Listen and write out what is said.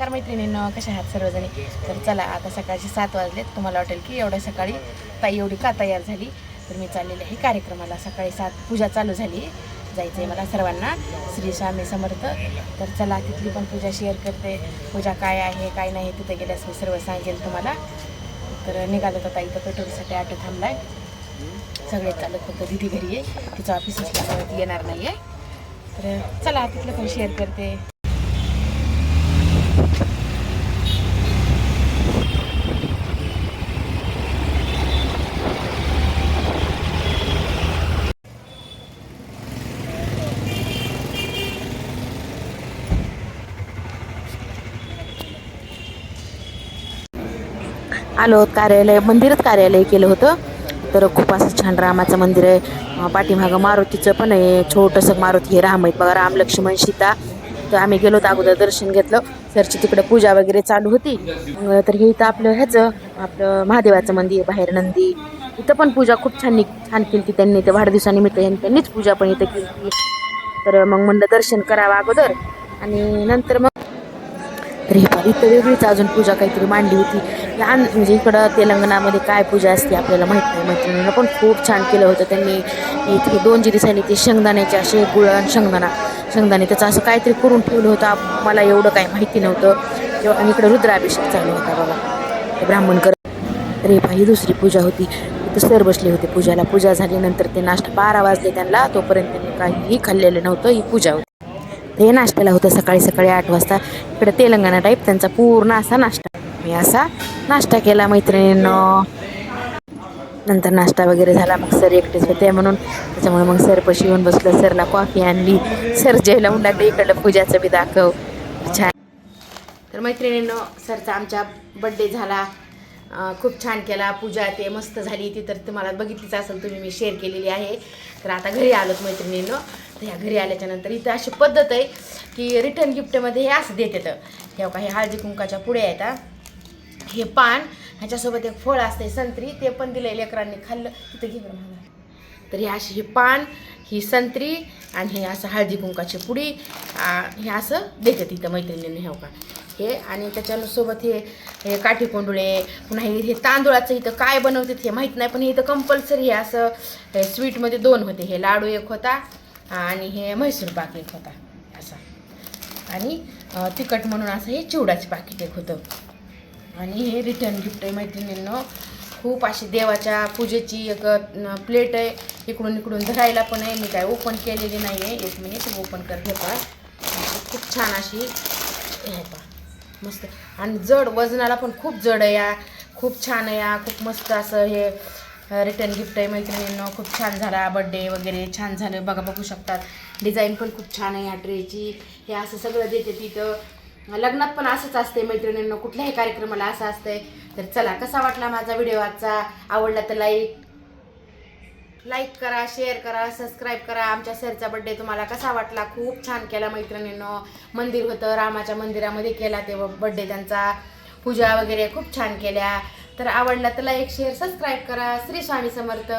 नमस्कार मैत्रिणींनो कशा आहात सर्वजणी? तर चला आता सकाळचे सात वाजलेत. तुम्हाला वाटेल की एवढ्या सकाळी ताई एवढी का तयार झाली? तर मी चाललेली आहे कार्यक्रमाला. सकाळी सात पूजा चालू झाली. जायचं आहे मला सर्वांना. श्री स्वामी समर्थ. तर चला तिथली पण पूजा शेअर करते. पूजा काय आहे काय नाही तिथे गेल्यास मी सर्व सांगेल तुम्हाला. तर निघालं तर ताई तर पेट्रोलसाठी ऑटो थांबलाय. सगळे चालत फक्त दिदी घरी आहे. तिचं ऑफिस असल्यामुळे ती येणार नाही आहे तर चला तिथलं पण शेअर करते. आलो कार्यालय मंदिरच कार्यालय केलं होतं. तर खूप असं छान रामाचं मंदिर आहे. पाठीमागं मारुतीचं पण आहे. छोटंसं मारुती हे राम आहेत. बघा राम लक्ष्मण सीता. तर आम्ही गेलो होतो अगोदर दर्शन घेतलं. सरची तिकडे पूजा वगैरे चालू होती. तर हे इथं आपलं ह्याचं आपलं महादेवाचं मंदिर बाहेर नंदी. इथं पण पूजा खूप छान छान केली ती त्यांनी. इथं वाढदिवसानिमित्त यांनी त्यांनीच पूजा पण इथं केली तर मग म्हणलं दर्शन करावं अगोदर. आणि नंतर मग तर हे पण इथं वेगळीच अजून पूजा काहीतरी मांडली होती. या म्हणजे इकडं तेलंगणामध्ये काय पूजा असते आपल्याला माहीत नाही. मैत्रिणींना पण खूप छान केलं होतं त्यांनी. इथे दोन जी दिसायली ते शेंगदाण्याचे असे गुळ आणि शेंगदाणा. शेंगदाणे त्याचं असं काहीतरी करून ठेवलं होतं. मला एवढं काही माहिती नव्हतं. तेव्हा- आणि इकडं रुद्राभिषेक चालू होता बाबा ब्राह्मण कर तर ही दुसरी पूजा होती. तिथं सर बसले होते पूजाला. पूजा झाल्यानंतर ते नाश्ता बारा वाजले त्यांना. तोपर्यंत त्यांनी काहीही खाल्लेलं नव्हतं. ही पूजा होती. ते नाश्त्याला होतं सकाळी सकाळी आठ वाजता. इकडे तेलंगणा टाईप त्यांचा पूर्ण असा नाश्ता. मी असा नाश्ता केला मैत्रिणीनं. नंतर नाश्ता वगैरे झाला. मग सर एकटेच होते म्हणून. त्याच्यामुळे मग सर पशी येऊन बसलं. सरला कॉफी आणली. सर जेवला लावून लागले इकडलं पूजाचं बी दाखव. छान. तर मैत्रिणीनं सरचा आमच्या बड्डे झाला. खूप छान केला. पूजा ते मस्त झाली. ती तर तुम्हाला बघितलीच असेल. तुम्ही मी शेअर केलेली आहे. तर आता घरी आलोत मैत्रिणीनं. तर ह्या घरी आल्याच्यानंतर इथं अशी पद्धत आहे की रिटर्न गिफ्टमध्ये हे असं देतात. हे हळदी कुंकाच्या पुढे आहेत हे. पान ह्याच्यासोबत एक फळ असते संत्री ते पण दिलं लेकरांनी खाल्लं. तिथं घे मला. तर हे अशी हे पान ही संत्री आणि हे असं हळदी कुंकाची पुडी हे असं देतात इथं मैत्रिणींनी हो का. हे आणि त्याच्यासोबत हे हे काठी कोंडुळे पुन्हा हे हे तांदूळाचं इथं काय बनवतात हे माहीत नाही पण हे इथं कंपल्सरी हे असं स्वीटमध्ये दोन होते. हे लाडू एक होता आणि हे म्हैसूर पाक एक होता असा. आणि तिखट म्हणून असं हे चिवडाचे पाकिट एक होतं. आणि हे रिटर्न गिफ्ट आहे मैत्रिणींनो. खूप अशी देवाच्या पूजेची एक प्लेट आहे. इकडून इकडून धरायला पण आहे. मी काय ओपन केलेली नाही आहे एक मिनिट ओपन कर हे खूप छान अशी हे पा मस्त. आणि जड वजनाला पण खूप जड आहे या. खूप छान आहे या. खूप मस्त असं हे रिटर्न गिफ्ट आहे मैत्रिणींनो. खूप छान झाला बड्डे वगैरे. छान झालं. बघा बघू शकतात. डिझाईन पण खूप छान आहे या ड्रेसची हे असं सगळं देते तिथं. लग्नात पण असंच असते मैत्रिणींनो. कुठल्याही कार्यक्रमाला असं असतंय. तर चला कसा वाटला माझा व्हिडिओ आजचा? आवडला तर लाईक लाईक करा शेअर करा सबस्क्राईब करा. आमच्या सरचा बड्डे तुम्हाला कसा वाटला? खूप छान केला मैत्रिणींनो. मंदिर होतं रामाच्या मंदिरामध्ये केला ते बड्डे त्यांचा. पूजा वगैरे खूप छान केल्या. तर आवडला तर लाईक शेअर सबस्क्राईब करा. श्री स्वामी समर्थ.